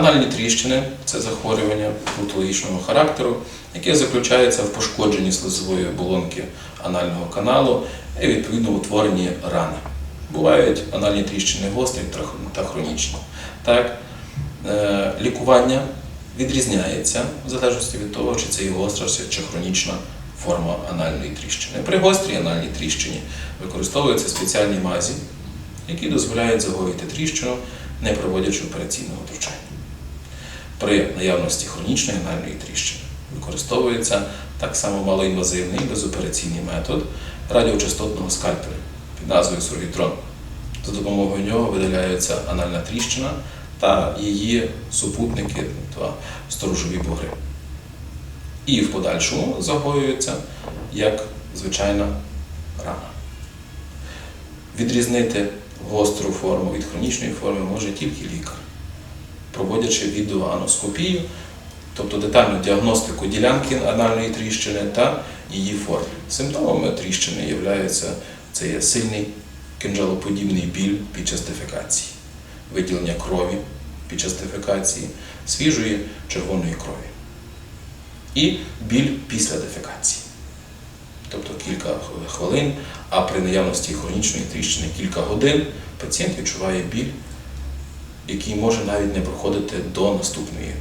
Анальні тріщини це захворювання патологічного характеру, яке заключається в пошкодженні слизової оболонки анального каналу і відповідно утворенні рани. Бувають анальні тріщини гострі та хронічні. Так, е, лікування відрізняється в залежності від того, чи це є гостра чи хронічна форма анальної тріщини. При гострій анальній тріщині використовуються спеціальні мазі, які дозволяють загоїти тріщину, не проводячи операційного втручання. При наявності хронічної анальної тріщини використовується так само малоінвазивний безопераційний метод радіочастотного скальпеля під назвою сургітрон. За допомогою нього видаляється анальна тріщина та її супутники, тобто сторожові бугри. І в подальшому загоюється як звичайна рана. Відрізнити гостру форму від хронічної форми може тільки лікар, проводячи відеоаноскопію, тобто детальну діагностику ділянки анальної тріщини та її форм. Симптомами тріщини являються це є сильний кинджалоподібний біль під час дефекації, виділення крові під час дефекації, свіжої червоної крові і біль після дефекації. Тобто кілька хвилин, а при наявності хронічної тріщини кілька годин пацієнт відчуває біль, який може навіть не проходити до наступної.